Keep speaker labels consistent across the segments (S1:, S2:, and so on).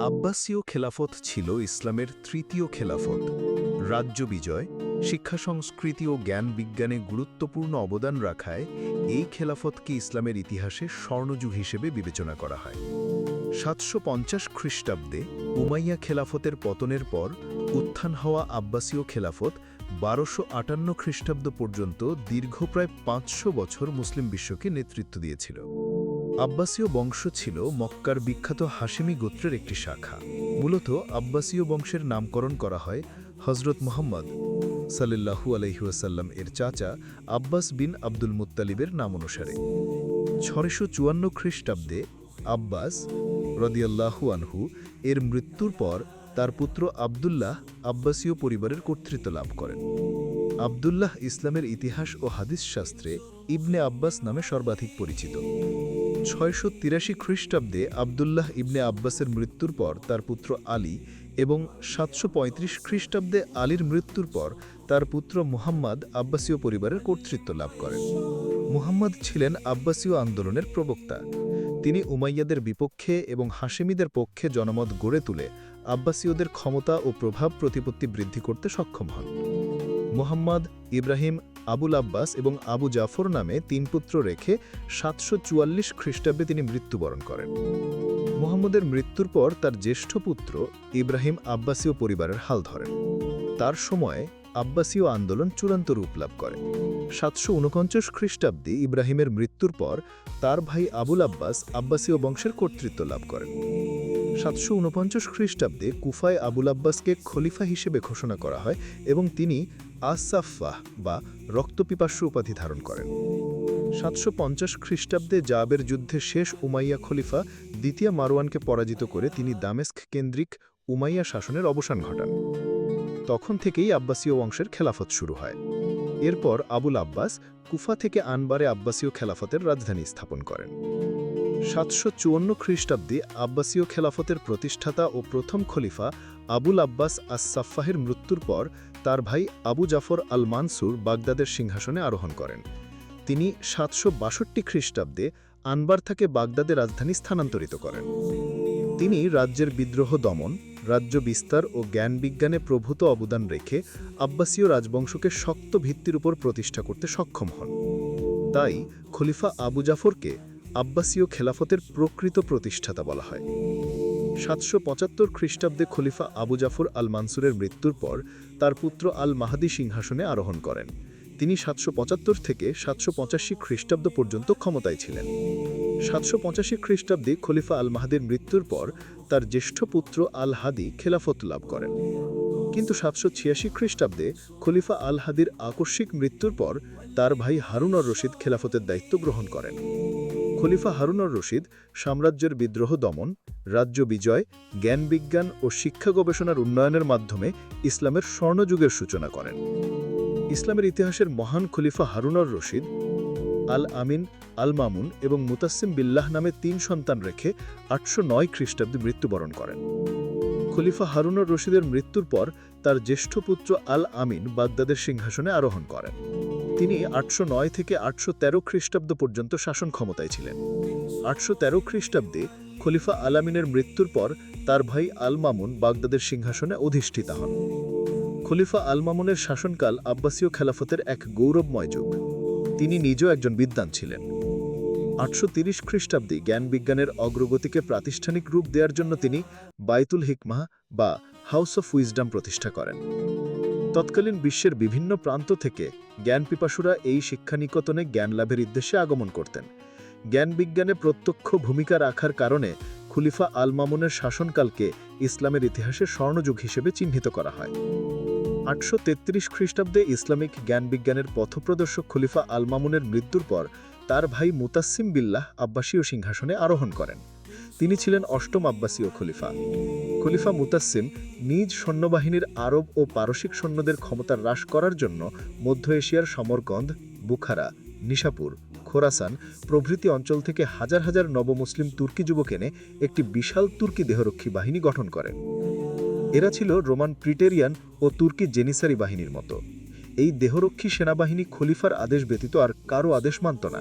S1: আব্বাসীয় খেলাফত ছিল ইসলামের তৃতীয় খেলাফত। রাজ্য বিজয়, শিক্ষা সংস্কৃতি ও জ্ঞান বিজ্ঞানে গুরুত্বপূর্ণ অবদান রাখায় এই খেলাফতকে ইসলামের ইতিহাসে স্বর্ণযুগ হিসেবে বিবেচনা করা হয়। সাতশো পঞ্চাশ খ্রিস্টাব্দে উমাইয়া খেলাফতের পতনের পর উত্থান হওয়া আব্বাসীয় খেলাফত বারোশো আটান্ন খ্রিস্টাব্দ পর্যন্ত দীর্ঘ প্রায় পাঁচশো বছর মুসলিম বিশ্বকে নেতৃত্ব দিয়েছিল। আব্বাসীয় বংশ ছিল মক্কার বিখ্যাত হাশেমি গোত্রের একটি শাখা। মূলত আব্বাসীয় বংশের নামকরণ করা হয় হজরত মোহাম্মদ সাল্লাহু আলহিউসাল্লাম এর চাচা আব্বাস বিন আব্দুল মুত্তালিবের নাম অনুসারে। ছয়শো চুয়ান্ন খ্রিস্টাব্দে আব্বাস রদিয়াল্লাহু আনহু এর মৃত্যুর পর তার পুত্র আবদুল্লাহ আব্বাসীয় পরিবারের কর্তৃত্ব লাভ করেন। আবদুল্লাহ ইসলামের ইতিহাস ও হাদিস শাস্ত্রে ইবনে আব্বাস নামে সর্বাধিক পরিচিত। ছয়শো তিরাশি খ্রিস্টাব্দে আবদুল্লাহ ইবনে আব্বাসের মৃত্যুর পর তার পুত্র আলী এবং সাতশো পঁয়ত্রিশ খ্রিস্টাব্দে আলীর মৃত্যুর পর তার পুত্র মুহাম্মদ আব্বাসীয় পরিবারের কর্তৃত্ব লাভ করেন। মুহাম্মদ ছিলেন আব্বাসীয় আন্দোলনের প্রবক্তা। তিনি উমাইয়াদের বিপক্ষে এবং হাশেমিদের পক্ষে জনমত গড়ে তুলে আব্বাসীয়দের ক্ষমতা ও প্রভাব প্রতিপত্তি বৃদ্ধি করতে সক্ষম হন। মোহাম্মদ ইব্রাহিম আবুল আব্বাস এবং আবু জাফর নামে তিন পুত্র রেখে সাতশো চুয়াল্লিশ খ্রিস্টাব্দে তিনি মৃত্যুবরণ করেন। মোহাম্মদের মৃত্যুর পর তার জ্যেষ্ঠ পুত্র ইব্রাহিম আব্বাসীয় পরিবারের হাল ধরেন। তার সময়ে আব্বাসীয় আন্দোলন চূড়ান্ত রূপ লাভ করে। সাতশো উনপঞ্চাশ খ্রিস্টাব্দে ইব্রাহিমের মৃত্যুর পর তার ভাই আবুল আব্বাস আব্বাসীয় বংশের কর্তৃত্ব লাভ করেন। সাতশো উনপঞ্চাশ খ্রিস্টাব্দে কুফায় আবুল আব্বাসকে খলিফা হিসেবে ঘোষণা করা হয় এবং তিনি আসাফাহ বা রক্তপিপাস্য উপাধি ধারণ করেন। সাতশো পঞ্চাশ খ্রিস্টাব্দে জাবের যুদ্ধে শেষ উমাইয়া খলিফা দ্বিতীয় মারওয়ানকে পরাজিত করে তিনি দামেস্ক কেন্দ্রিক উমাইয়া শাসনের অবসান ঘটান। তখন থেকেই আব্বাসীয় বংশের খেলাফত শুরু হয়। এরপর আবুল আব্বাস কুফা থেকে আনবারে আব্বাসীয় খেলাফতের রাজধানী স্থাপন করেন। সাতশো চুয়ান্ন খ্রিস্টাব্দে আব্বাসীয় খেলাফতের প্রতিষ্ঠাতা ও প্রথম খলিফা আবুল আব্বাস আসাফাহের মৃত্যুর পর তার ভাই আবু জাফর আল মানসুর বাগদাদের সিংহাসনে আরোহণ করেন। তিনি সাতশো বাষট্টি খ্রিস্টাব্দে আনবার থেকে বাগদাদে রাজধানী স্থানান্তরিত করেন। তিনি রাজ্যের বিদ্রোহ দমন, রাজ্য বিস্তার ও জ্ঞান বিজ্ঞানে প্রভূত অবদান রেখে আব্বাসীয় রাজবংশকে শক্ত ভিত্তির উপর প্রতিষ্ঠা করতে সক্ষম হন। তাই খলিফা আবু জাফরকে আব্বাসীয় খেলাফতের প্রকৃত প্রতিষ্ঠাতা বলা হয়। সাতশো পঁচাত্তর খ্রিস্টাব্দে খলিফা আবু জাফর আল মানসুরের মৃত্যুর পর তার পুত্র আল মাহাদি সিংহাসনে আরোহণ করেন। তিনি সাতশো পঁচাত্তর থেকে সাতশো পঁচাশি খ্রিস্টাব্দ পর্যন্ত ক্ষমতায় ছিলেন। সাতশো পঁচাশি খ্রিস্টাব্দে খলিফা আল মাহাদির মৃত্যুর পর তার জ্যেষ্ঠ পুত্র আল হাদি খেলাফত লাভ করেন। কিন্তু সাতশো ছিয়াশি খ্রিস্টাব্দে খলিফা আল হাদির আকস্মিক মৃত্যুর পর তার ভাই হারুনর রশিদ খেলাফতের দায়িত্ব গ্রহণ করেন। খলিফা হারুনর রশিদ সাম্রাজ্যের বিদ্রোহ দমন রাজ্য বিজয়, জ্ঞান বিজ্ঞান ও শিক্ষা গবেষণার উন্নয়নের মাধ্যমে ইসলামের স্বর্ণযুগের সূচনা করেন। ইসলামের ইতিহাসের মহান খলিফা হারুনর রশিদ, আল আমিন, আল মামুন এবং মুতাসিম বিল্লাহ নামে তিন সন্তান রেখে আটশো নয় খ্রিস্টাব্দে মৃত্যুবরণ করেন। খলিফা হারুনর রশিদের মৃত্যুর পর তার জ্যেষ্ঠ পুত্র আল আমিন বাগদাদের সিংহাসনে আরোহণ করেন। তিনি আটশো নয় থেকে আটশো তেরো খ্রিস্টাব্দ পর্যন্ত শাসন ক্ষমতায় ছিলেন। আটশো তেরো খ্রিস্টাব্দে খলিফা আলামিনের মৃত্যুর পর তার ভাই আল মামুন বাগদাদের সিংহাসনে অধিষ্ঠিত হন। খলিফা আল মামুনের শাসনকাল আব্বাসীয় খেলাফতের এক গৌরবময় যুগ। তিনি নিজেও একজন বিদ্বান ছিলেন। আটশো তিরিশ খ্রিস্টাব্দে জ্ঞান বিজ্ঞানের অগ্রগতিকে প্রাতিষ্ঠানিক রূপ দেওয়ার জন্য তিনি বাইতুল হিকমাহ বা হাউস অফ উইজডাম প্রতিষ্ঠা করেন। তৎকালীন বিশ্বের বিভিন্ন প্রান্ত থেকে জ্ঞান পিপাসুরা এই শিক্ষানিকতনে জ্ঞান লাভের উদ্দেশ্যে আগমন করতেন। জ্ঞান বিজ্ঞানে প্রত্যক্ষ ভূমিকা রাখার কারণে খুলিফা আল মামুনের শাসনকালকে ইসলামের ইতিহাসে স্বর্ণযুগ হিসেবে চিহ্নিত করা হয়। আটশো তেত্রিশ খ্রিস্টাব্দে ইসলামিক জ্ঞান বিজ্ঞানের পথপ্রদর্শক খলিফা আল মামুনের মৃত্যুর পর তার ভাই মুতাসিম বিল্লাহ আব্বাসীয় সিংহাসনে আরোহণ করেন। তিনি ছিলেন অষ্টম আব্বাসীয় খলিফা। খলিফা মুতাসিম নিজ সৈন্যবাহিনীর আরব ও পারসিক সৈন্যদের ক্ষমতা হ্রাস করার জন্য মধ্য এশিয়ার সমরকন্দ, বুখারা, নিশাপুর খোরাসান প্রভৃতি অঞ্চল থেকে হাজার হাজার নবমুসলিম তুর্কি যুবক এনে একটি বিশাল তুর্কি দেহরক্ষী বাহিনী গঠন করেন এরা ছিল রোমান প্রিটেরিয়ান ও তুর্কি জেনিসারি বাহিনীর মতো। এই দেহরক্ষী সেনাবাহিনী খলিফার আদেশ ব্যতীত আর কারও আদেশ মানত না।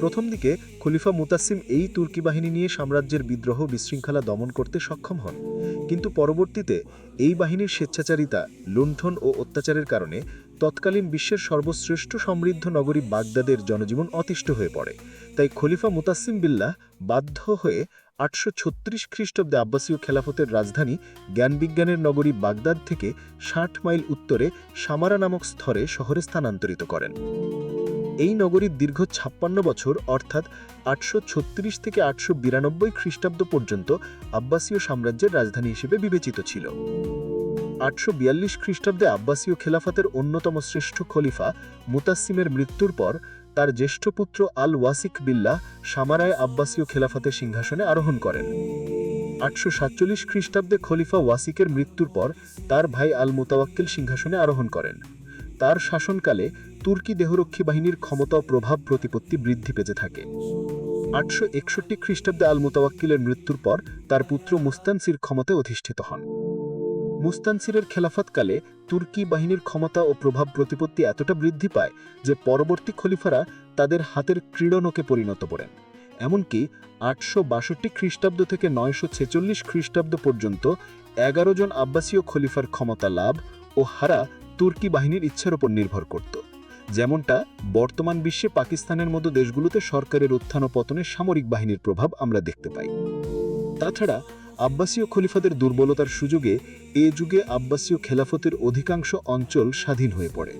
S1: প্রথম দিকে খলিফা মুতাসিম এই তুর্কি বাহিনী নিয়ে সাম্রাজ্যের বিদ্রোহ বিশৃঙ্খলা দমন করতে সক্ষম হন। কিন্তু পরবর্তীতে এই বাহিনীর স্বেচ্ছাচারিতা, লুণ্ঠন ও অত্যাচারের কারণে তৎকালীন বিশ্বের সর্বশ্রেষ্ঠ সমৃদ্ধ নগরী বাগদাদের জনজীবন অতিষ্ঠ হয়ে পড়ে। তাই খলিফা মুতাসিম বিল্লাহ বাধ্য হয়ে আটশো ছত্রিশ খ্রিস্টাব্দে আব্বাসীয় খেলাফতের রাজধানী জ্ঞানবিজ্ঞানের নগরী বাগদাদ থেকে ষাট মাইল উত্তরে সামারা নামক স্থরে শহরে স্থানান্তরিত করেন। এই নগরীর দীর্ঘ ছাপ্পান্ন বছর, অর্থাৎ আটশো ছত্রিশ থেকে আটশো বিরানব্বই খ্রিস্টাব্দ পর্যন্ত আব্বাসীয় সাম্রাজ্যের রাজধানী হিসেবে বিবেচিত ছিল। আটশো বিয়াল্লিশ খ্রিস্টাব্দে আব্বাসীয় খেলাফতের অন্যতম শ্রেষ্ঠ খলিফা মুতাসিমের মৃত্যুর পর তার জ্যেষ্ঠ পুত্র আল ওয়াসিক বিল্লাহ সামারায় আব্বাসীয় খেলাফতের সিংহাসনে আরোহণ করেন। আটশো সাতচল্লিশ খ্রিস্টাব্দে খলিফা ওয়াসিকের মৃত্যুর পর তার ভাই আল মুতাওয়াক্কিল সিংহাসনে আরোহণ করেন। তার শাসনকালে তুর্কি দেহরক্ষী বাহিনীর ক্ষমতা প্রভাব প্রতিপত্তি বৃদ্ধি পেতে থাকে। আটশো একষট্টি খ্রিস্টাব্দে আল মুতাওয়াক্কিলের মৃত্যুর পর তার পুত্র মুস্তানসির ক্ষমতায় অধিষ্ঠিত হন। মুস্তানসিরের খেলাফতকালে তুর্কি বাহিনীর ক্ষমতা ও প্রভাব প্রতিপত্তি এতটা বৃদ্ধি পায় যে পরবর্তী খলিফারা তাদের হাতের ক্রীড়নকে পরিণত করেন। এমনকি আটশো বাষট্টি খ্রিস্টাব্দ থেকে নয়শো ছেচল্লিশ খ্রিস্টাব্দ পর্যন্ত এগারো জন আব্বাসীয় খলিফার ক্ষমতা লাভ ও হারা তুর্কি বাহিনীর ইচ্ছার উপর নির্ভর করত। যেমনটা বর্তমান বিশ্বে পাকিস্তানের মতো দেশগুলোতে সরকারের উত্থান ও পতনে সামরিক বাহিনীর প্রভাব আমরা দেখতে পাই। তাছাড়া আব্বাসীয় খলিফাদের দুর্বলতার সুযোগে এ যুগে আব্বাসীয় খেলাফতের অধিকাংশ অঞ্চল স্বাধীন হয়ে পড়ে।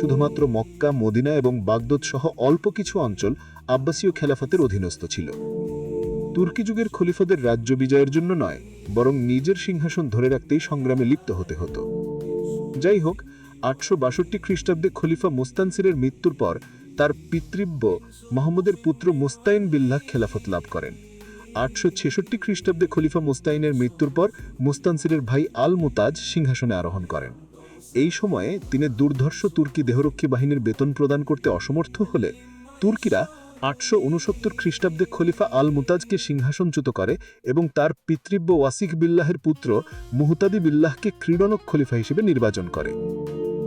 S1: শুধুমাত্র মক্কা, মদিনা এবং বাগদদ সহ অল্প কিছু অঞ্চল আব্বাসীয় খেলাফতের অধীনস্থ ছিল। তুর্কি যুগের খলিফাদের রাজ্য বিজয়ের জন্য নয়, বরং নিজের সিংহাসন ধরে রাখতেই সংগ্রামে লিপ্ত হতে হতো। যাই হোক, আটশো বাষট্টি খ্রিস্টাব্দে খলিফা মুস্তানসিরের মৃত্যুর পর তার পিতৃব্য মোহাম্মদের পুত্র মুস্তাইন বিল্লাহ খেলাফত লাভ করেন। আটশো ছেষট্টি খ্রিস্টাব্দে খলিফা মুস্তাইনের মৃত্যুর পর মুস্তানসিরের ভাই আল মুতাজ সিংহাসনে আরোহণ করেন। এই সময়ে তিনি দুর্ধর্ষ তুর্কি দেহরক্ষী বাহিনীর বেতন প্রদান করতে অসমর্থ হলে তুর্কিরা আটশো উনসত্তর খ্রিস্টাব্দে খলিফা আল মুতাজকে সিংহাসনচ্যুত করে এবং তার পিতৃব্য ওয়াসিক বিল্লাহের পুত্র মুহতাদি বিল্লাহকে ক্রীড়নক খলিফা হিসেবে নির্বাচন করে।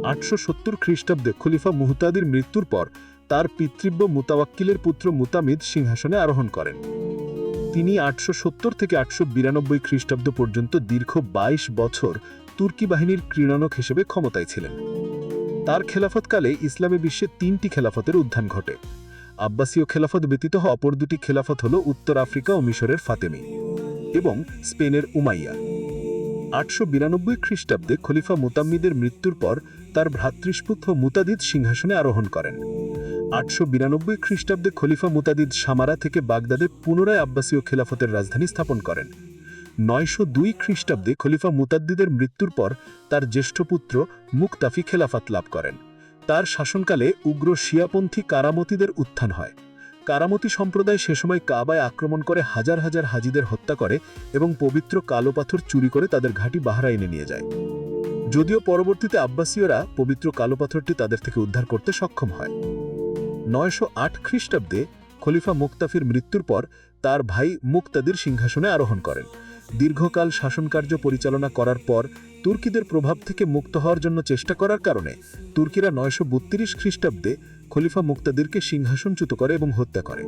S1: আটশো সত্তর খ্রিস্টাব্দে খলিফা মুহতাদির মৃত্যুর পর তার পিতৃব্য মুতাওয়াক্কিলের পুত্র মুতামিদ সিংহাসনে আরোহণ করেন। তিনি আটশো সত্তর থেকে আটশো বিরানব্বই খ্রিস্টাব্দ পর্যন্ত দীর্ঘ বাইশ বছর তুর্কি বাহিনীর ক্রীড়নক হিসেবে ক্ষমতায় ছিলেন। তার খেলাফতকালে ইসলামী বিশ্বে তিনটি খেলাফতের উত্থান ঘটে। আব্বাসীয় খেলাফত ব্যতীত অপর দুটি খেলাফত হল উত্তর আফ্রিকা ও মিশরের ফাতেমি এবং স্পেনের উমাইয়া। আটশো বিরানব্বই খ্রিস্টাব্দে খলিফা মুতাম্মিদের মৃত্যুর পর তার ভ্রাতৃষ্পুত্র মুতাদিদ সিংহাসনে আরোহণ করেন। আটশো বিরানব্বই খ্রিস্টাব্দে খলিফা মুতাদিদ সামারা থেকে বাগদাদে পুনরায় আব্বাসীয় খেলাফতের রাজধানী স্থাপন করেন। নয়শো দুই খ্রিস্টাব্দে খলিফা মুতাদ্দিদের মৃত্যুর পর তার জ্যেষ্ঠ পুত্র মুক্তাফি খেলাফাত লাভ করেন। তার শাসনকালে উগ্র শিয়াপন্থী কারামতিদের উত্থান হয়। কারামতি সম্প্রদায় সে সময় কাবায় আক্রমণ করে হাজার হাজার হাজিদের হত্যা করে এবং পবিত্র কালো পাথর চুরি করে তাদের ঘাঁটি বাহরাইনে নিয়ে যায়। যদিও পরবর্তীতে আব্বাসীয়রা পবিত্র কালো পাথরটি তাদের থেকে উদ্ধার করতে সক্ষম হয়। নয়শো আট খ্রিস্টাব্দে খলিফা মুক্তাফির মৃত্যুর পর তার ভাই মুক্তাদির সিংহাসনে আরোহণ করেন। দীর্ঘকাল শাসনকার্য পরিচালনা করার পর তুর্কিদের প্রভাব থেকে মুক্ত হওয়ার জন্য চেষ্টা করার কারণে তুর্কিরা নয়শো বত্রিশ খ্রিস্টাব্দে খলিফা মুক্তাদিরকে সিংহাসনচ্যুত করে এবং হত্যা করে।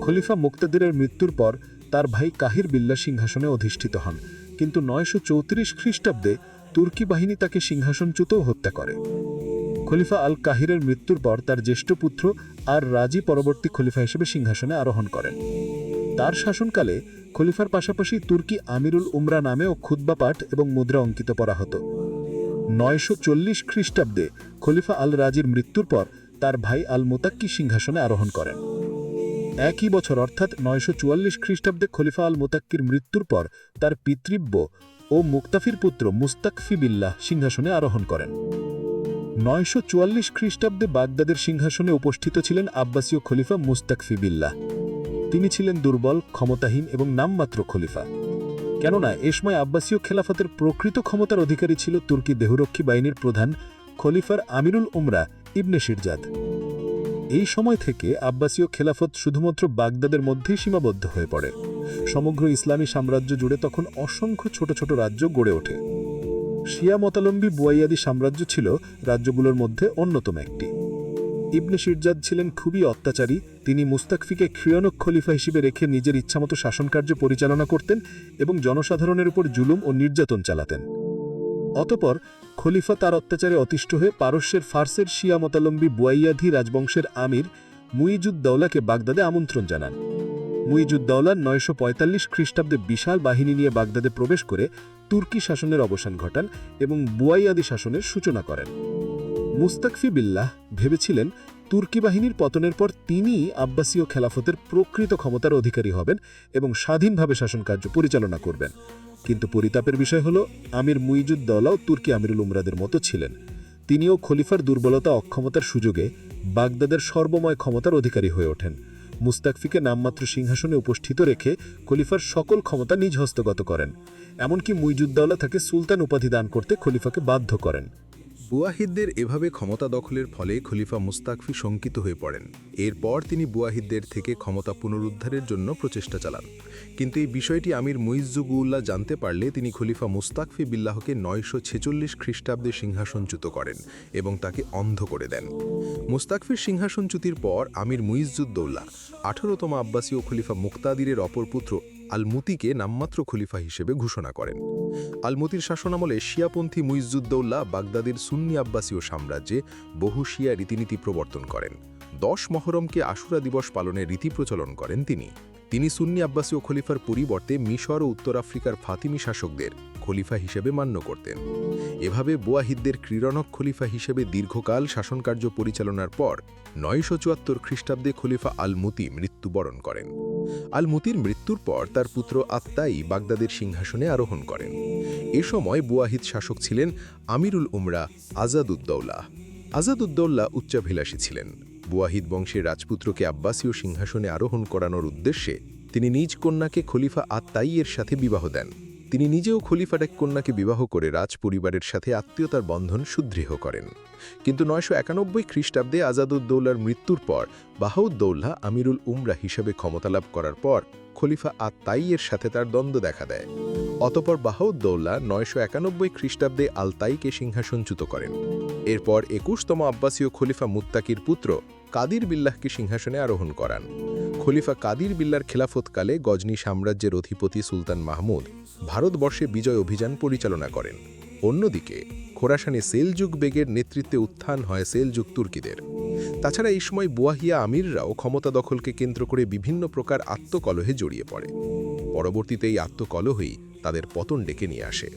S1: খলিফা মুক্তাদিরের মৃত্যুর পর তার ভাই কাহির বিল্লা সিংহাসনে অধিষ্ঠিত হন, কিন্তু নয়শো চৌত্রিশ খ্রিস্টাব্দে তুর্কি বাহিনী তাকে সিংহাসনচ্যুতও হত্যা করে। খলিফা আল কাহিরের মৃত্যুর পর তার জ্যেষ্ঠ পুত্র আর রাজি পরবর্তী খলিফা হিসেবে সিংহাসনে আরোহণ করেন। তার শাসনকালে খলিফার পাশাপাশি তুর্কি আমিরুল উমরা নামেও খুদ্া পাঠ এবং মুদ্রা অঙ্কিত করা হতো। নয়শো চল্লিশ খ্রিস্টাব্দে খলিফা আল রাজির মৃত্যুর পর তার ভাই আল মোতাক্কি সিংহাসনে আরোহণ করেন। একই বছর অর্থাৎ নয়শো চুয়াল্লিশ খ্রিস্টাব্দে খলিফা আল মোতাক্কির মৃত্যুর পর তার পিতৃব্য ও মুক্তাফির পুত্র মুস্তাকফি বিল্লাহ সিংহাসনে আরোহণ করেন। নয়শো চুয়াল্লিশ খ্রিস্টাব্দে বাগদাদের সিংহাসনে উপস্থিত ছিলেন আব্বাসীয় খলিফা মুস্তাকফি বিল্লাহ। তিনি ছিলেন দুর্বল, ক্ষমতাহীন এবং নামমাত্র খলিফা। কেননা, এ সময় আব্বাসীয় খেলাফতের প্রকৃত ক্ষমতার অধিকারী ছিল তুর্কি দেহরক্ষী বাহিনীর প্রধান খলিফার আমিরুল উমরা ইবনে শিরজাদ। এই সময় থেকে আব্বাসীয় খেলাফত শুধুমাত্র বাগদাদের মধ্যেই সীমাবদ্ধ হয়ে পড়ে। সমগ্র ইসলামী সাম্রাজ্য জুড়ে তখন অসংখ্য ছোট ছোট রাজ্য গড়ে ওঠে। শিয়া মতালম্বী বুয়াইয়াদি সাম্রাজ্য ছিল রাজ্যগুলোর মধ্যে অন্যতম একটি।
S2: ইবনে শিরজাদ ছিলেন খুবই অত্যাচারী, তিনি মুস্তাকফিকে ক্ষিয়নক খলিফা হিসেবে রেখে নিজের ইচ্ছামতো শাসনকার্য পরিচালনা করতেন এবং জনসাধারণের উপর জুলুম ও নির্যাতন চালাতেন। অতপর খলিফা তার অত্যাচারে অতিষ্ঠ হয়ে পারস্যের ফার্সের শিয়া মতালম্বী বুয়াইয়াধি রাজবংশের আমির মুইজুদ্দৌলাকে বাগদাদে আমন্ত্রণ জানান। মুইজুদ্দৌলা নয়শো পঁয়তাল্লিশ খ্রিস্টাব্দে বিশাল বাহিনী নিয়ে বাগদাদে প্রবেশ করে তুর্কি শাসনের অবসান ঘটান এবং বুয়াইয়াদি শাসনের সূচনা করেন। মুস্তাকফি বিল্লাহ ভেবেছিলেন তুর্কি বাহিনীর পতনের পর তিনিই আব্বাসীয় খেলাফতের প্রকৃত ক্ষমতার অধিকারী হবেন এবং স্বাধীনভাবে শাসনকার্য পরিচালনা করবেন। কিন্তু পরিতাপের বিষয় হল, আমির মুইজুদ্দৌলাও তুর্কি আমিরুল উমরাদের মতো ছিলেন। তিনিও খলিফার দুর্বলতা অক্ষমতার সুযোগে বাগদাদের সর্বময় ক্ষমতার অধিকারী হয়ে ওঠেন। মুস্তাকফিকে নামমাত্র সিংহাসনে উপস্থিত রেখে খলিফার সকল ক্ষমতা নিজ হস্তগত করেন। এমনকি মুইজুদ্দৌলা তাকে সুলতান উপাধি দান করতে খলিফাকে বাধ্য করেন।
S1: বুয়াহিদদের এভাবে ক্ষমতা দখলের ফলে খলিফা মুস্তাকফি শঙ্কিত হয়ে পড়েন। এরপর তিনি বুয়াহিদদের থেকে ক্ষমতা পুনরুদ্ধারের জন্য প্রচেষ্টা চালান। কিন্তু এই বিষয়টি আমির মুইজ্জুগুল্লাহ জানতে পারলে তিনি খলিফা মুস্তাকফি বিল্লাহকে নয়শো ছেচল্লিশ খ্রিস্টাব্দে সিংহাসনচ্যুত করেন এবং তাকে অন্ধ করে দেন। মুস্তাকফির সিংহাসনচ্যুতির পর আমির মুইজ্জুদ্দৌল্লাহ আঠারোতম আব্বাসীয় খলিফা মুক্তাদিরের অপর পুত্র আলমুতিকে নামমাত্র খলিফা হিসেবে ঘোষণা করেন। আলমতির শাসনামলে শিয়াপন্থী মুইজুদ্দৌল্লাহ বাগদাদের সুন্নি আব্বাসীয় সাম্রাজ্যে বহু শিয়া রীতিনীতি প্রবর্তন করেন। দশ মহরমকে আশুরা দিবস পালনের রীতি প্রচলন করেন তিনি। তিনি সুন্নি আব্বাসীয় খলিফার পরিবর্তে মিশর ও উত্তর আফ্রিকার ফাতিমি শাসকদের খলিফা হিসেবে মান্য করতেন। এভাবে বোয়াহিদদের ক্রীড়নক খলিফা হিসেবে দীর্ঘকাল শাসনকার্য পরিচালনার পর নয়শো চুয়াত্তর খ্রিস্টাব্দে খলিফা আলমুতি মৃত্যুবরণ করেন। আলমুতির মৃত্যুর পর তার পুত্র আত্মাই বাগদাদের সিংহাসনে আরোহণ করেন। এ সময় বুয়াহিদ শাসক ছিলেন আমিরুল উমরা আজাদুদ্দৌলা। আজাদুদ্দৌলা উচ্চাভিলাষী ছিলেন। বুয়াহিদ বংশের রাজপুত্রকে আব্বাসীয় সিংহাসনে আরোহণ করানোর উদ্দেশ্যে তিনি নিজ কন্যাকে খলিফা আত্মাইয়ের সাথে বিবাহ দেন। তিনি নিজেও খলিফার এক কন্যাকে বিবাহ করে রাজ পরিবারের সাথে আত্মীয়তার বন্ধন সুদৃঢ় করেন। কিন্তু নয়শো একানব্বই খ্রিস্টাব্দে আজাদুদ্দৌলার মৃত্যুর পর বাহাউদ্দৌল্লা আমিরুল উমরা হিসেবে ক্ষমতালাভ করার পর খলিফা আত্মাইয়ের সাথে তার দ্বন্দ্ব দেখা দেয়। অতপর বাহাউদ্দৌল্লা নয়শো একানব্বই খ্রিস্টাব্দে আলতাইকে সিংহাসনচ্যুত করেন। এরপর একুশতম আব্বাসীয় খলিফা মুত্তাকির পুত্র কাদির বিল্লাহকে সিংহাসনে আরোহণ করান। খলিফা কাদির বিল্লার খেলাফতকালে গজনী সাম্রাজ্যের অধিপতি সুলতান মাহমুদ ভারতবর্ষে বিজয় অভিযান পরিচালনা করেন। অন্যদিকে, খোরাসানে সেলযুগ বেগের নেতৃত্বে উত্থান হয় সেলযুগ তুর্কিদের। তাছাড়া এই সময় বুয়াহিয়া আমিররাও ক্ষমতা দখলকে কেন্দ্র করে বিভিন্ন প্রকার আত্মকলহে জড়িয়ে পড়ে। পরবর্তীতে এই আত্মকলহই তাদের পতন ডেকে নিয়ে আসে।